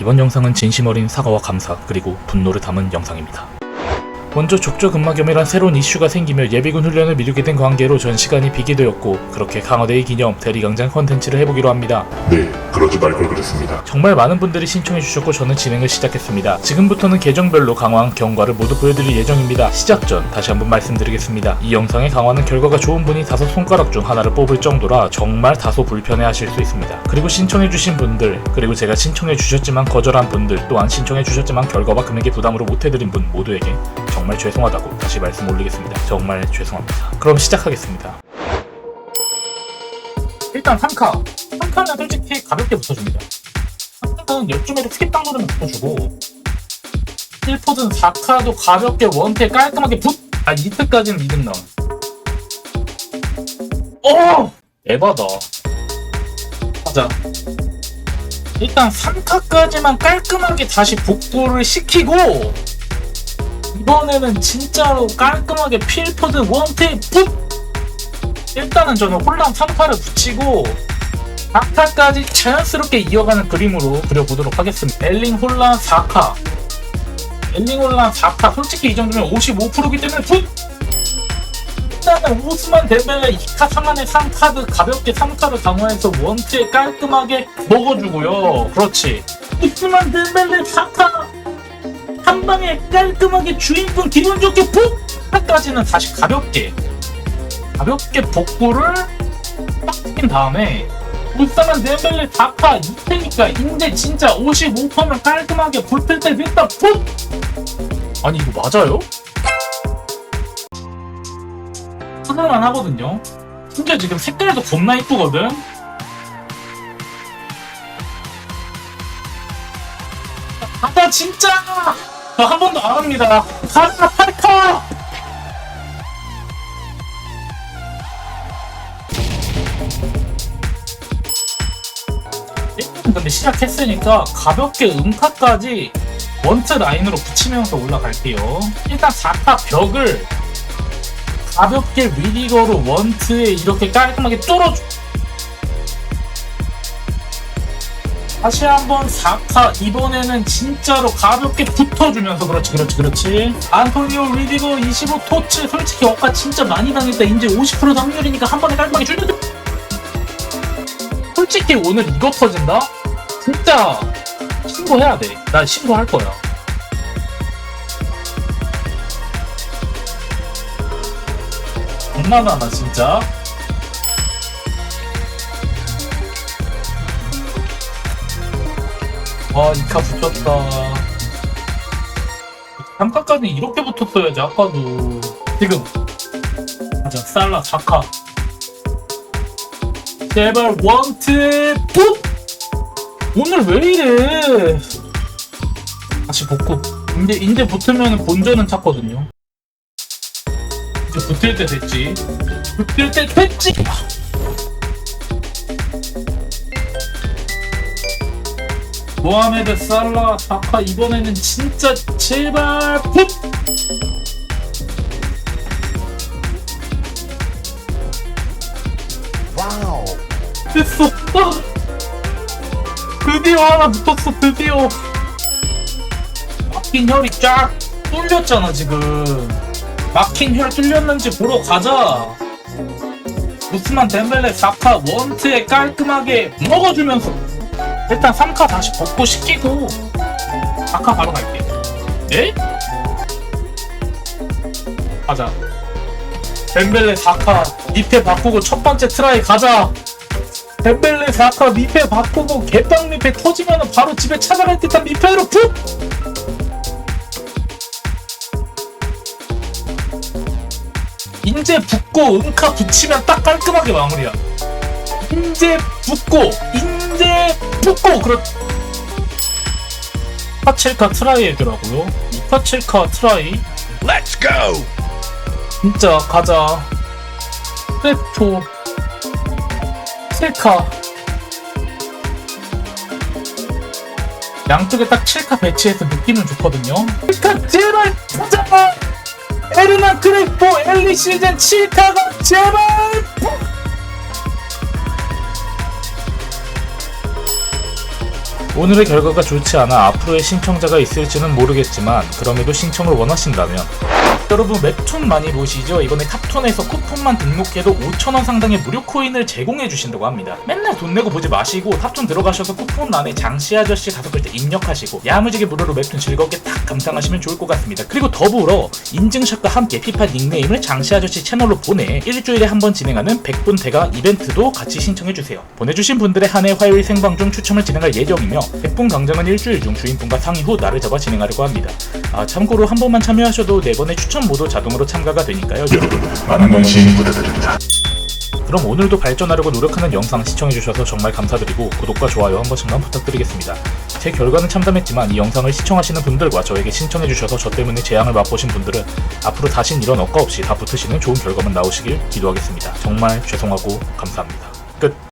이번 영상은 진심 어린 사과와 감사 그리고 분노를 담은 영상입니다. 먼저 족저 근막염이란 새로운 이슈가 생기며 예비군 훈련을 미루게 된 관계로 전 시간이 비게 되었고 그렇게 강화데이 기념 대리강장 컨텐츠를 해보기로 합니다. 네, 그러지 말 걸 그랬습니다. 정말 많은 분들이 신청해 주셨고 저는 진행을 시작했습니다. 지금부터는 계정별로 강화한 경과를 모두 보여드릴 예정입니다. 시작 전 다시 한번 말씀드리겠습니다. 이 영상의 강화는 결과가 좋은 분이 다섯 손가락 중 하나를 뽑을 정도라 정말 다소 불편해 하실 수 있습니다. 그리고 신청해 주신 분들, 그리고 제가 신청해 주셨지만 거절한 분들, 또한 신청해 주셨지만 결과와 금액의 부담으로 못해드린 분 모두에게 정말 죄송하다고 다시 말씀 올리겠습니다. 정말 죄송합니다. 그럼 시작하겠습니다. 일단 3카. 3카는 솔직히 가볍게 붙어줍니다. 3카는 요즘에도 스킵 당도는 붙어주고 1포든 4카도 가볍게 원태 깔끔하게 붙! 아 이때까지는 2등 나온 어! 에바다 가자 일단 3카까지만 깔끔하게 다시 복구를 시키고 이번에는 진짜로 깔끔하게 필포드 붙! 일단은 저는 홀랑 3파를 붙이고 4카까지 자연스럽게 이어가는 그림으로 그려보도록 하겠습니다. 엘링 홀란 4카. 엘링 홀란 4카. 솔직히 이 정도면 55%기 때문에 풋! 일단은 오스만 덴벨레 2카 3안에 3카드 가볍게 3카드 강화해서 원트에 깔끔하게 먹어주고요. 그렇지. 오스만 덴벨레 4카 한 방에 깔끔하게 주인공 기분 좋게 풋! 까지는 다시 가볍게 가볍게 복구를 딱 시킨 다음에 울산한 덴벨레 다카 이태니까 인데 진짜 55%면 깔끔하게 볼필 때 됐다. 풋! 아니 이거 맞아요? 하늘만 하거든요. 심지어 지금 색깔도 겁나 이쁘거든? 아까 진짜! 저 한 번도 안 합니다. 가자 팔카 시작했으니까 가볍게 음카까지 원트 라인으로 붙이면서 올라갈게요. 일단 4카 벽을 가볍게 위리거로 원트에 이렇게 깔끔하게 뚫어줘. 다시 한번 4카 이번에는 진짜로 가볍게 붙어주면서 그렇지 그렇지 그렇지 안토니오 리디거 25 토치 솔직히 억까 진짜 많이 당했다 이제 50% 확률이니까 한 번에 깔끔하게 줄여줘 솔직히 오늘 이거 터진다? 진짜 신고해야 돼. 나 신고할 거야. 장난하나 진짜? 아 이카 붙였다. 잠깐까지 이렇게 붙었어야지 아까도. 지금 가자 살라 사카. 제발 원트 풋! 오늘 왜 이래? 다시 복구. 이제 이제 붙으면 본전은 찼거든요. 이제 붙을 때 됐지. 붙을 때 됐지. 모하메드 살라 사카 이번에는 진짜 제발 풋! 됐어. 아. 드디어 하나 붙었어 드디어. 막힌 혈이 쫙 뚫렸잖아 지금. 막힌 혈 뚫렸는지 보러 가자. 우스만 덴벨레 4카 원트에 깔끔하게 먹어주면서 일단 3카 다시 복구 시키고 4카 바로 갈게. 에? 가자. 덴벨레 4카 밑에 바꾸고 첫 번째 트라이 가자 덴벨레 4카 미페 바꾸고 개빵 미페 터지면 바로 집에 찾아갈 듯한 미페로 푹! 인제 붙고 음카 붙이면 딱 깔끔하게 마무리야. 인제 붙고 인제 붙고 그렇. 파칠카 트라이 애더라고요. 이 파칠카 트라이. Let's go! 진짜 가자. 크레토 칠카. 양쪽에 딱 7카 배치해서 느낌은 좋거든요. 7카 제발 가자 에르나 크레포 엘리 시즌 7카가 제발! 오늘의 결과가 좋지 않아 앞으로의 신청자가 있을지는 모르겠지만 그럼에도 신청을 원하신다면 여러분 웹툰 많이 보시죠? 이번에 탑톤에서 쿠폰만 등록해도 5천원 상당의 무료 코인을 제공해 주신다고 합니다. 맨날 돈 내고 보지 마시고 탑톤 들어가셔서 쿠폰 안에 장씨 아저씨 다섯 글자 입력하시고 야무지게 무료로 웹툰 즐겁게 딱 감상하시면 좋을 것 같습니다. 그리고 더불어 인증샷과 함께 피파 닉네임을 장씨 아저씨 채널로 보내 일주일에 한 번 진행하는 100분 대가 이벤트도 같이 신청해 주세요. 보내주신 분들의 한해 화요일 생방 중 추첨을 진행할 예정이며 100분 강정은 일주일 중 주인분과 상의 후 날을 잡아 진행하려고 합니다. 아, 참고로 한 번만 참여하셔도 네 번의 추천 모두 자동으로 참가가 되니까요. 여러분 많은 관심 부탁드립니다. 그럼 오늘도 발전하려고 노력하는 영상 시청해주셔서 정말 감사드리고 구독과 좋아요 한 번씩만 부탁드리겠습니다. 제 결과는 참담했지만 이 영상을 시청하시는 분들과 저에게 신청해주셔서 저 때문에 재앙을 맛보신 분들은 앞으로 다신 이런 억까 없이 다 붙으시는 좋은 결과만 나오시길 기도하겠습니다. 정말 죄송하고 감사합니다. 끝.